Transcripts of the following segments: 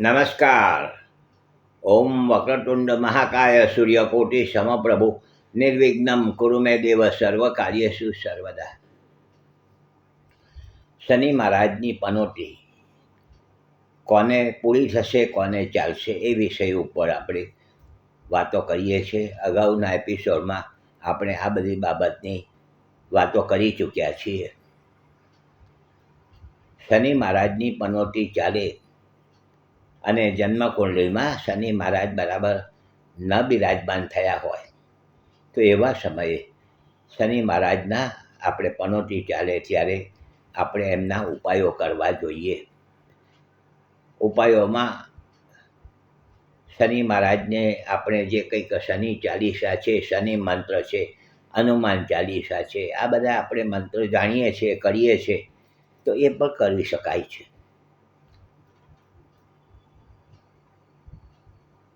નમસ્કાર. ઓમ વક્રતુંડ મહાકાય સૂર્યકોટિ સમપ્રભુ. નિર્વિઘ્નમ કુરુ મે દેવ સર્વ કાર્યસુ સર્વદા. શનિ મહારાજની પનોટી. કોને પૂરી થશે, કોને ચાલશે એ વિષય ઉપર આપણે વાતો કરીએ છીએ. અગાઉના એપિસોડમાં આપણે આ બધી બાબતની વાતો કરી ચૂક્યા છીએ. શનિ મહારાજની પનોટી ચાલે અને જન્મકુંડલીમાં શનિ મહારાજ બરાબર ન બિરાજમાન થયા હોય. તો એવા સમયે શનિ મહારાજના આપણે પનોતી ચાલે ત્યારે આપણે એમના ઉપાયો કરવા જોઈએ. ઉપાયોમાં શનિ મહારાજને આપણે જે કંઈક શનિ ચાલીસા છે, શનિ મંત્ર છે, હનુમાન ચાલીસા છે, આ બધા આપણે મંત્ર જાણીએ છીએ, કરીએ છીએ, તો એ પણ કરી શકાય છે.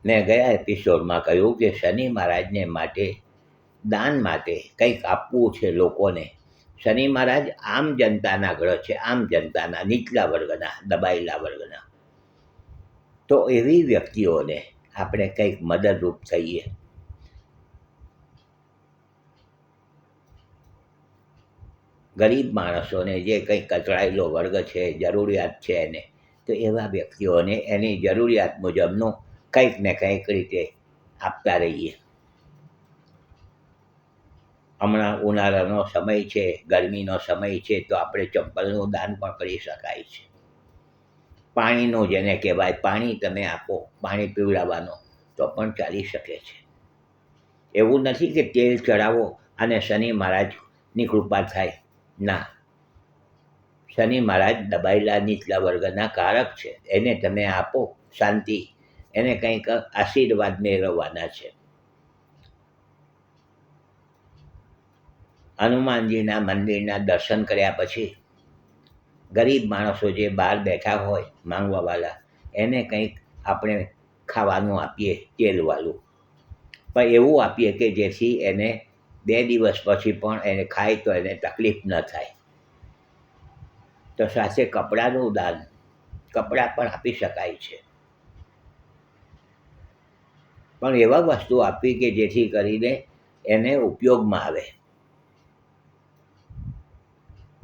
મેં ગયા એપિસોડમાં કહ્યું કે શનિ મહારાજને માટે, દાન માટે કંઈક આપવું છે લોકોને. શનિ મહારાજ આમ જનતાના ગ્રહ છે, આમ જનતાના નીચલા વર્ગના, દબાયેલા વર્ગના. તો એવી વ્યક્તિઓને આપણે કંઈક મદદરૂપ થઈએ. ગરીબ માણસોને જે કંઈક કચડાયેલો વર્ગ છે, જરૂરિયાત છે એને, તો એવા વ્યક્તિઓને એની જરૂરિયાત મુજબનું કંઈક ને કંઈક રીતે આપતા રહીએ. હમણાં ઉનાળાનો સમય છે, ગરમીનો સમય છે, તો આપણે ચંપલનું દાન પણ કરી શકાય છે. પાણીનું જેને કહેવાય, પાણી તમે આપો, પાણી પીવડાવવાનો તો પણ ચાલી શકે છે. એવું નથી કે તેલ ચડાવો અને શનિ મહારાજની કૃપા થાય. ના. શનિ મહારાજ દબાયેલા નીચલા વર્ગના કારક છે. એને તમે આપો, શાંતિ. એને કંઈક આશીર્વાદ મેળવવાના છે. હનુમાનજીના મંદિરના દર્શન કર્યા પછી ગરીબ માણસો જે બહાર બેઠા હોય માંગવાવાળા એને કંઈક આપણે ખાવાનું આપીએ તેલવાળું. પણ એવું આપીએ કે જેથી એને બે દિવસ પછી પણ એને ખાય તો એને તકલીફ ન થાય. તો સાથે કપડાનું દાન, કપડાં પણ આપી શકાય છે. પણ એવા વસ્તુ આપવી કે જેથી કરીને એને ઉપયોગમાં આવે.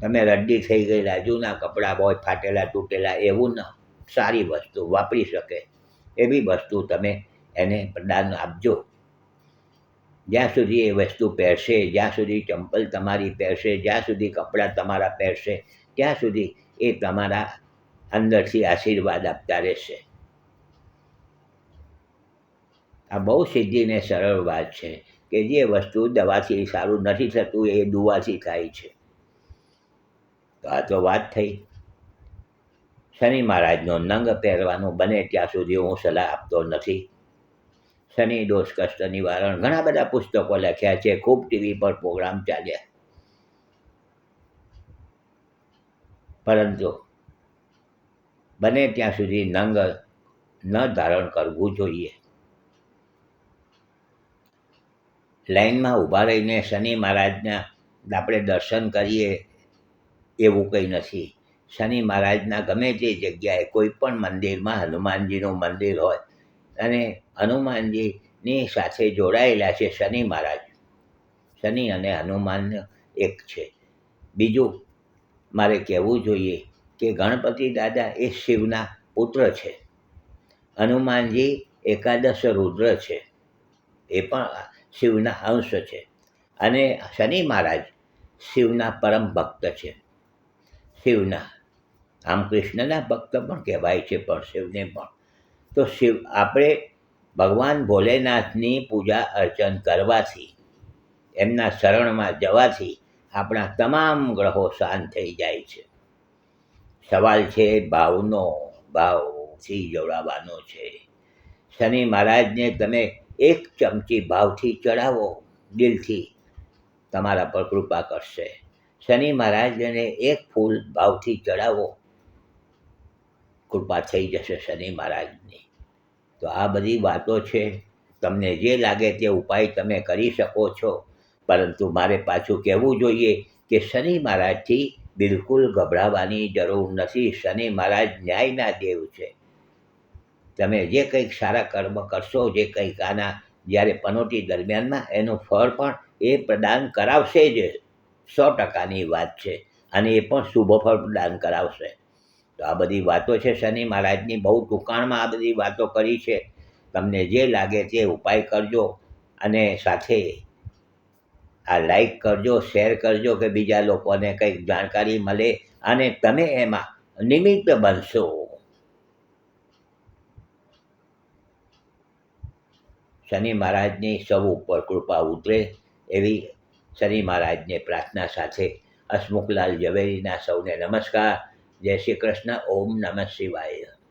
તમે રડ્ડી થઈ ગયેલા જૂના કપડાં હોય ફાટેલા તૂટેલા, એવું ન, સારી વસ્તુ વાપરી શકે. એવી વસ્તુ તમે એને પ્રદાન આપજો. જ્યાં સુધી એ વસ્તુ પહેરશે, જ્યાં સુધી ચંપલ તમારી પહેરશે, જ્યાં સુધી કપડાં તમારા પહેરશે, ત્યાં સુધી એ તમારા અંદરથી આશીર્વાદ આપતા રહેશે. આ બહુ સીધીને સરળ વાત છે કે જે વસ્તુ દવાથી સારું નથી થતું, એ દુવાથી થાય છે. તો આ તો વાત થઈ. શનિ મહારાજનો નંગ પહેરવાનું બને ત્યાં સુધી હું સલાહ આપતો નથી. શનિ દોષ, કષ્ટ, નિવારણ ઘણા બધા પુસ્તકો લખ્યા છે, ખૂબ ટીવી પર પ્રોગ્રામ ચાલ્યા. પરંતુ બને ત્યાં સુધી નંગ ન ધારણ કરવું જોઈએ. લાઈનમાં ઊભા રહીને શનિ મહારાજના આપણે દર્શન કરીએ એવું કંઈ નથી. શનિ મહારાજના ગમે તે જગ્યાએ કોઈ પણ મંદિરમાં હનુમાનજીનું મંદિર હોય અને હનુમાનજીની સાથે જોડાયેલા છે શનિ મહારાજ. શનિ અને હનુમાન એક છે. બીજું મારે કહેવું જોઈએ કે ગણપતિ દાદા એ શિવના પુત્ર છે. હનુમાનજી એકાદશ રુદ્ર છે. એ પણ શિવના અંશ છે. અને શનિ મહારાજ શિવના પરમ ભક્ત છે. શિવના, આમ કૃષ્ણના ભક્ત પણ કહેવાય છે, પણ શિવને પણ. તો શિવ, આપણે ભગવાન ભોલેનાથની પૂજા અર્ચન કરવાથી, એમના શરણમાં જવાથી આપણા તમામ ગ્રહો શાંત થઈ જાય છે. સવાલ છે, ભાવનો ભાવથી જોડાવાનો છે. શનિ મહારાજને તમે એક ચમચી ભાવથી ચડાવો દિલથી. તમારા પર કૃપા કરશે. શનિ મહારાજને એક ફૂલ ભાવથી ચડાવો કૃપા થઈ જશે શનિ મહારાજની. તો આ બધી વાતો છે. તમને જે લાગે તે ઉપાય તમે કરી શકો છો. પરંતુ મારે પાછું કહેવું જોઈએ કે શનિ મહારાજથી બિલકુલ ગભરાવાની જરૂર નથી. શનિ મહારાજ ન્યાયના દેવ છે. તમે જે કંઈક સારા કર્મ કરશો, જે કંઈક આના જ્યારે પનોતી દરમિયાનમાં, એનું ફળ પણ એ પ્રદાન કરાવશે જ. સો ટકાની વાત છે. અને એ પણ શુભ ફળ પ્રદાન કરાવશે. તો આ બધી વાતો છે શનિ મહારાજની, બહુ ટૂંકાણમાં આ બધી વાતો કરી છે. તમને જે લાગે તે ઉપાય કરજો અને સાથે આ લાઈક કરજો શેર કરજો કે બીજા લોકોને કંઈક જાણકારી મળે અને તમે એમાં નિમિત્ત બનશો. શનિ મહારાજની સૌ ઉપર કૃપા ઉતરે એવી શનિ મહારાજને પ્રાર્થના સાથે હસમુખલાલ ઝવેરીના સૌને નમસ્કાર. જય શ્રી કૃષ્ણ. ઓમ નમઃ શિવાય.